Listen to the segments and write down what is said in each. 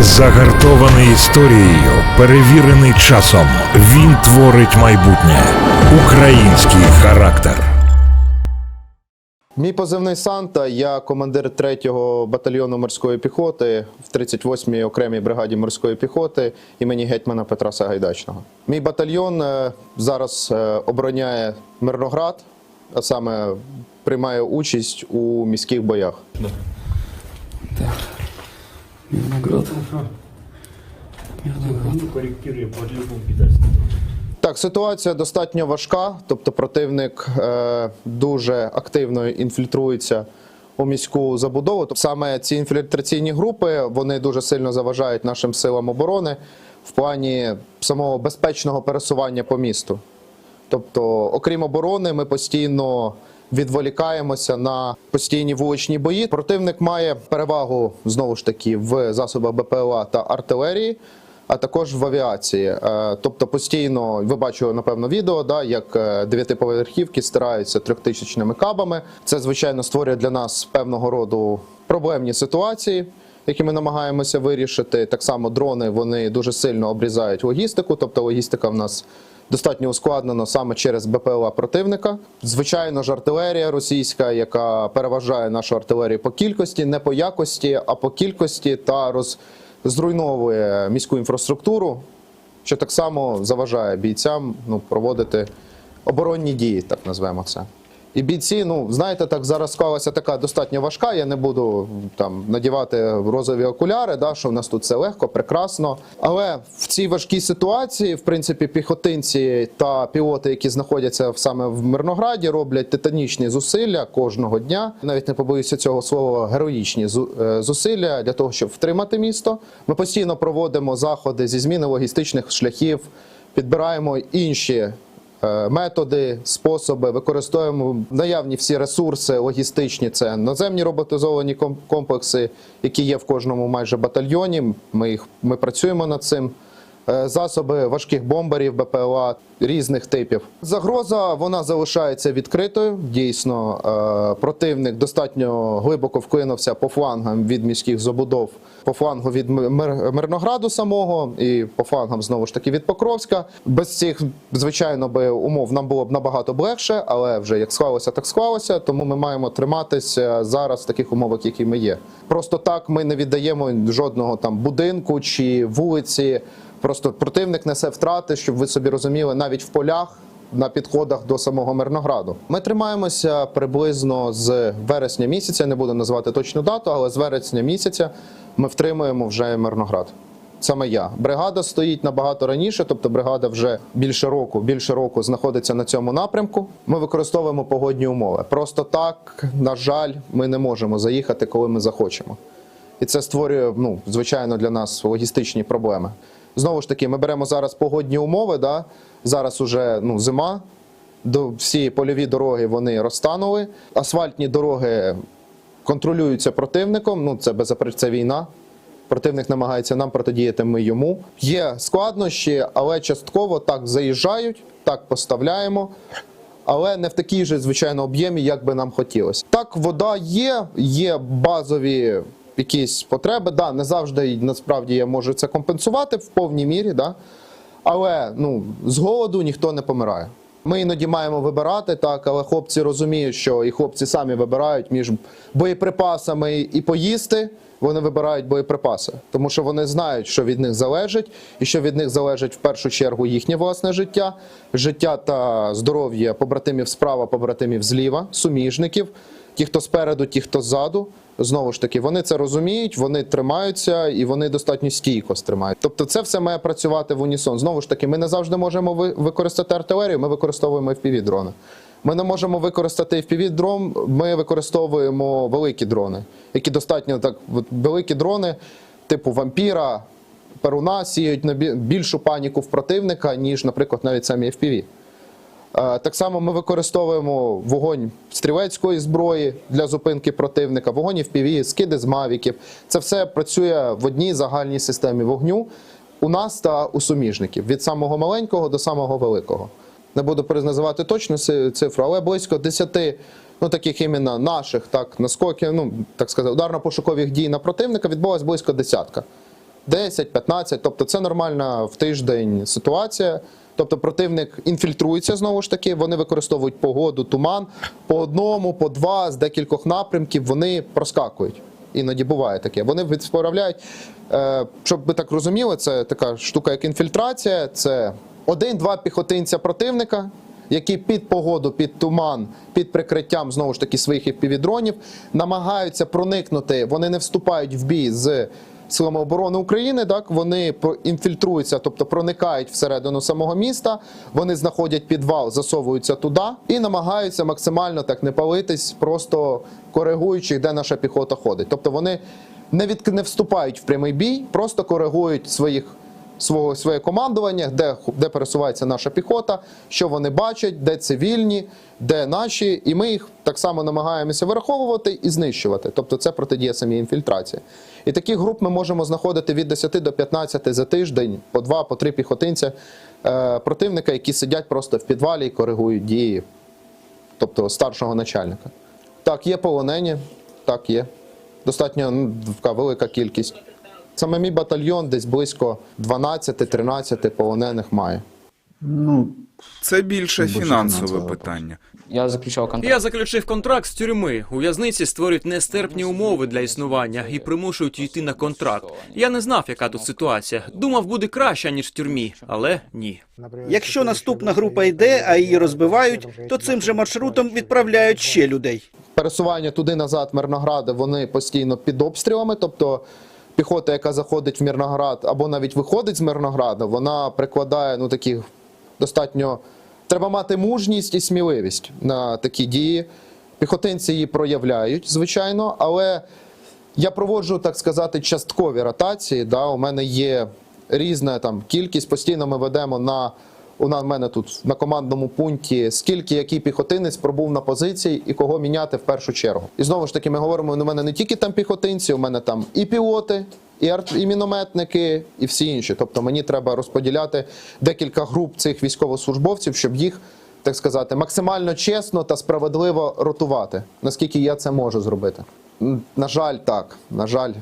Загартований історією, перевірений часом. Він творить майбутнє. Український характер. Мій позивний Санта. Я командир 3-го батальйону морської піхоти в 38-й окремій бригаді морської піхоти імені гетьмана Петра Сагайдачного. Мій батальйон е, зараз е, обороняє Мирноград, а саме приймає участь у міських боях. Виноград. питательным. Так, ситуація достатньо важка, тобто противник е, дуже активно інфільтрується у міську забудову. Тобто Саме ці інфільтраційні групи вони дуже сильно заважають нашим силам оборони в плані самого безпечного пересування по місту. Тобто, окрім оборони, ми постійно відволікаємося на постійні вуличні бої. Противник має перевагу знову ж таки в засобах БПЛА та артилерії, а також в авіації. Е, Тобто, постійно ви бачили напевно відео, да, як е, дев'ятиповерхівки стираються трьохтисячними кабами. Це звичайно створює для нас певного роду проблемні ситуації. Які ми намагаємося вирішити, так само дрони вони дуже сильно обрізають логістику, тобто логістика в нас достатньо ускладнено саме через БПЛА противника. Звичайно ж, артилерія російська, яка переважає нашу артилерію по кількості, не по якості, а по кількості та роз... зруйновує міську інфраструктуру, що так само заважає бійцям ну, проводити оборонні дії, так назвемо це. І бійці, ну знаєте, так зараз склалася така достатньо важка. Я не буду там надівати розові окуляри, да, що в нас тут все легко, прекрасно. Але в цій важкій ситуації, в принципі, піхотинці та пілоти, які знаходяться саме в Мирнограді, роблять титанічні зусилля кожного дня. Навіть не побоюся цього слова, героїчні е, зусилля для того, щоб втримати місто. Ми постійно проводимо заходи зі зміни логістичних шляхів, підбираємо інші методи, способи, використовуємо наявні всі ресурси логістичні. Це наземні роботизовані ком- комплекси, які є в кожному майже батальйоні. Ми їх ми працюємо над цим. Е, Засоби важких бомбарів, БПЛА різних типів. Загроза вона залишається відкритою. Дійсно, е, противник достатньо глибоко вклинувся по флангам від міських забудов, по флангу від Мир- Мирнограду самого і по флангам знову ж таки від Покровська. Без цих, звичайно, би умов нам було б набагато б легше, але вже як склалося, так склалося. Тому ми маємо триматися зараз в таких умовах, які ми є. Просто так ми не віддаємо жодного там будинку чи вулиці. Просто противник несе втрати, щоб ви собі розуміли, навіть в полях. На підходах до самого Мирнограду ми тримаємося приблизно з вересня місяця. Не буду називати точну дату, але з вересня місяця ми втримуємо вже Мирноград. Саме я. Бригада стоїть набагато раніше, тобто бригада вже більше року, більше року знаходиться на цьому напрямку. Ми використовуємо погодні умови. Просто так, на жаль, ми не можемо заїхати, коли ми захочемо. І це створює, ну, звичайно, для нас логістичні проблеми. Знову ж таки, ми беремо зараз погодні умови. Да? Зараз уже ну, зима, до, всі польові дороги вони розтанули. Асфальтні дороги контролюються противником. Ну, це беззаперечно, це війна. Противник намагається нам протидіяти ми йому. Є складнощі, але частково так заїжджають, так поставляємо. Але не в такій же, звичайно, об'ємі, як би нам хотілося. Так, вода є, є базові якісь потреби. Да, не завжди насправді я можу це компенсувати в повній мірі, да? але ну, з голоду ніхто не помирає. Ми іноді маємо вибирати так, але хлопці розуміють, що і хлопці самі вибирають між боєприпасами і поїсти. Вони вибирають боєприпаси, тому що вони знають, що від них залежить, і що від них залежить в першу чергу їхнє власне життя, життя та здоров'я побратимів справа, побратимів зліва, суміжників, ті, хто спереду, ті, хто ззаду. Знову ж таки, вони це розуміють, вони тримаються і вони достатньо стійко стримають. Тобто, це все має працювати в унісон. Знову ж таки, ми не завжди можемо використати артилерію, ми використовуємо fpv дрони. Ми не можемо використати fpv дрон, ми використовуємо великі дрони, які достатньо так великі дрони, типу вампіра, перуна сіють на більшу паніку в противника, ніж, наприклад, навіть самі FPV. Так само ми використовуємо вогонь стрілецької зброї для зупинки противника, вогонь FPV, скиди з мавіків. Це все працює в одній загальній системі вогню у нас та у суміжників від самого маленького до самого великого. Не буду перезназивати точну цифру, але близько 10 ну таких іменно наших так наскоків, ну так сказати, ударно-пошукових дій на противника відбулось близько десятка. 10-15, тобто це нормальна в тиждень ситуація. Тобто противник інфільтрується знову ж таки, вони використовують погоду, туман по одному, по два, з декількох напрямків вони проскакують. Іноді буває таке. Вони відправляють, е, щоб ви так розуміли, це така штука, як інфільтрація. Це один-два піхотинця противника, які під погоду, під туман, під прикриттям знову ж таки своїх епівідронів намагаються проникнути. Вони не вступають в бій з силами оборони України. Так вони інфільтруються, тобто проникають всередину самого міста. Вони знаходять підвал, засовуються туди і намагаються максимально так не палитись, просто коригуючи, де наша піхота ходить. Тобто вони не від не вступають в прямий бій, просто коригують своїх свого своє командування, де, де пересувається наша піхота, що вони бачать, де цивільні, де наші, і ми їх так само намагаємося вираховувати і знищувати. Тобто це протидія самій інфільтрації. І таких груп ми можемо знаходити від 10 до 15 за тиждень, по два, по три піхотинця е, противника, які сидять просто в підвалі і коригують дії, тобто старшого начальника. Так, є полонені, так, є. Достатньо ну, велика кількість. Саме мій батальйон десь близько 12-13 полонених має. Ну, Це більше фінансове питання. Я заключав контракт. Я заключив контракт з тюрми. У в'язниці створюють нестерпні умови для існування і примушують йти на контракт. Я не знав, яка тут ситуація. Думав, буде краще ніж в тюрмі, але ні. Якщо наступна група йде, а її розбивають, то цим же маршрутом відправляють ще людей. пересування туди-назад Мирнограда, вони постійно під обстрілами. Тобто піхота, яка заходить в Мирноград або навіть виходить з Мирнограда, вона прикладає ну таких достатньо. Треба мати мужність і сміливість на такі дії. Піхотинці її проявляють, звичайно, але я проводжу, так сказати, часткові ротації. Да, у мене є різна там кількість. Постійно ми ведемо на у мене тут на командному пункті, скільки який піхотинець пробув на позиції і кого міняти в першу чергу. І знову ж таки, ми говоримо: у мене не тільки там піхотинці, у мене там і пілоти, і арт, і мінометники, і всі інші. Тобто мені треба розподіляти декілька груп цих військовослужбовців, щоб їх. Так сказати, максимально чесно та справедливо ротувати, наскільки я це можу зробити. На жаль, так. На жаль,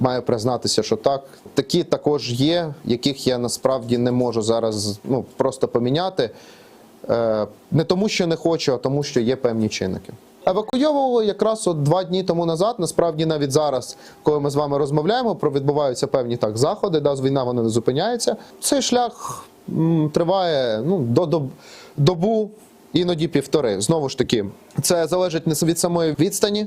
маю признатися, що так. Такі також є, яких я насправді не можу зараз ну, просто поміняти. Е, не тому, що не хочу, а тому, що є певні чинники. Евакуйовували якраз от два дні тому назад. Насправді, навіть зараз, коли ми з вами розмовляємо, про відбуваються певні так заходи. Да, з війна вона не зупиняється. Цей шлях м, триває ну, до доб, добу, іноді півтори. Знову ж таки, це залежить не від самої відстані,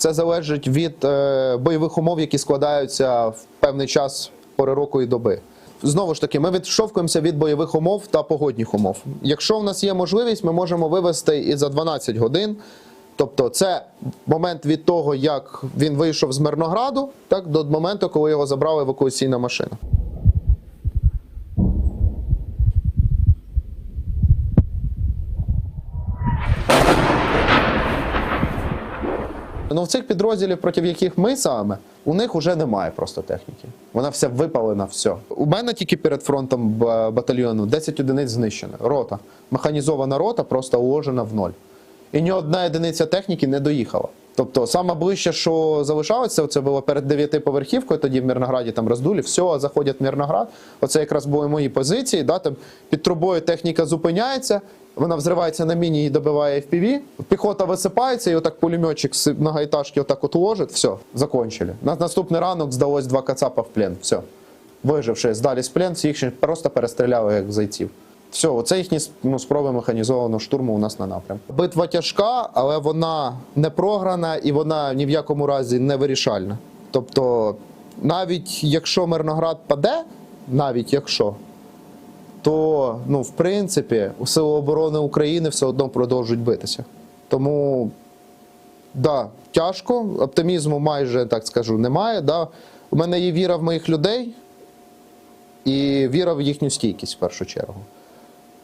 це залежить від е, бойових умов, які складаються в певний час пори року і доби. Знову ж таки, ми відштовхуємося від бойових умов та погодних умов. Якщо в нас є можливість, ми можемо вивести і за 12 годин. Тобто, це момент від того, як він вийшов з Мирнограду, так до моменту, коли його забрала евакуаційна машина. Ну, в цих підрозділів, проти яких ми саме, у них вже немає просто техніки. Вона вся випалена, все. У мене тільки перед фронтом батальйону 10 одиниць знищено. Рота. Механізована рота просто уложена в ноль. І ні одна одиниця техніки не доїхала. Тобто, саме ближче, що залишалося, це було перед дев'ятиповерхівкою, тоді в Мірнограді там роздулі, все, заходять в Мірноград. Оце якраз були мої позиції. Да, там під трубою техніка зупиняється, вона взривається на міні і добиває FPV. Піхота висипається, і отак пулеметчик з многоэтажки отак от ложить, все, закончили. На наступний ранок здалось два кацапа в плен. Все. Виживши, здались в плен, всіх просто перестріляли як зайців. Все, оце їхні ну, спроби механізованого штурму у нас на напрямку. Битва тяжка, але вона не програна і вона ні в якому разі не вирішальна. Тобто, навіть якщо Мирноград паде, навіть якщо, то ну, в принципі Сили оборони України все одно продовжують битися. Тому да, тяжко, оптимізму майже так скажу немає. Да. У мене є віра в моїх людей і віра в їхню стійкість в першу чергу.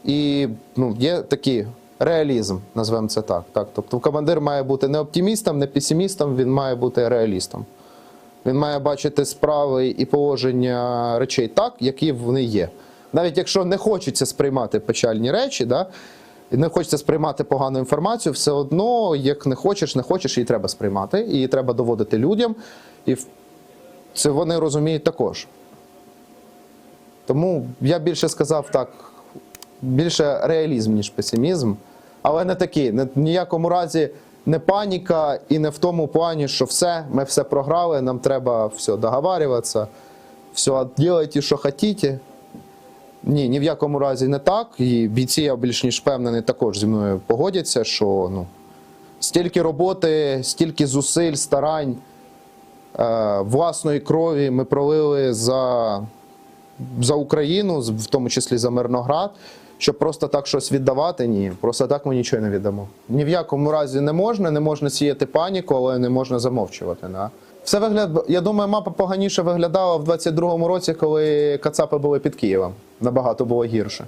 І ну, є такий реалізм, назвемо це так. так. Тобто командир має бути не оптимістом, не песимістом, він має бути реалістом. Він має бачити справи і положення речей так, які вони є. Навіть якщо не хочеться сприймати печальні речі, да, і не хочеться сприймати погану інформацію, все одно, як не хочеш, не хочеш, її треба сприймати, її треба доводити людям. І це вони розуміють також. Тому я більше сказав так, більше реалізм, ніж песимізм. Але не такий, не, в ніякому разі не паніка і не в тому плані, що все, ми все програли, нам треба все договарюватися, все, робіть, що хочете. Ні, ні в якому разі не так. І бійці, я більш ніж впевнений, також зі мною погодяться, що ну, стільки роботи, стільки зусиль, старань, е, власної крові ми пролили за, за Україну, в тому числі за Мирноград, щоб просто так щось віддавати, ні, просто так ми нічого не віддамо. Ні в якому разі не можна, не можна сіяти паніку, але не можна замовчувати. Да? Все вигляд, я думаю, мапа поганіше виглядала в 22-му році, коли Кацапи були під Києвом. Набагато було гірше.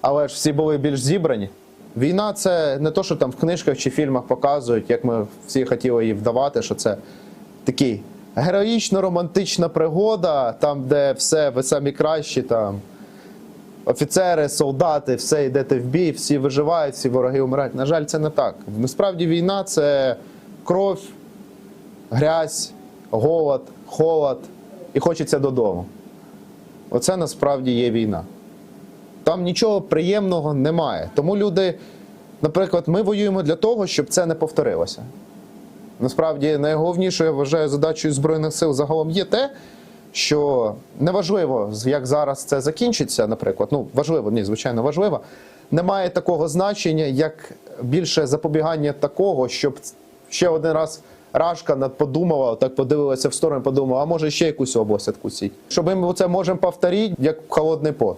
Але ж всі були більш зібрані. Війна це не то, що там в книжках чи фільмах показують, як ми всі хотіли її вдавати, що це такий героїчно-романтична пригода, там, де все, ви самі кращі, там офіцери, солдати, все йдете в бій, всі виживають, всі вороги вмирають. На жаль, це не так. Насправді війна це кров, грязь, голод, холод і хочеться додому. Оце насправді є війна. Там нічого приємного немає. Тому люди, наприклад, ми воюємо для того, щоб це не повторилося. Насправді, найголовнішою я вважаю задачею Збройних сил загалом є те, що неважливо, як зараз це закінчиться, наприклад, ну важливо, ні, звичайно, важливо. Немає такого значення, як більше запобігання такого, щоб ще один раз Рашка надподумала, так подивилася в сторону, подумала, а може ще якусь область откусить. Щоб ми це можемо повторити, як холодний пот.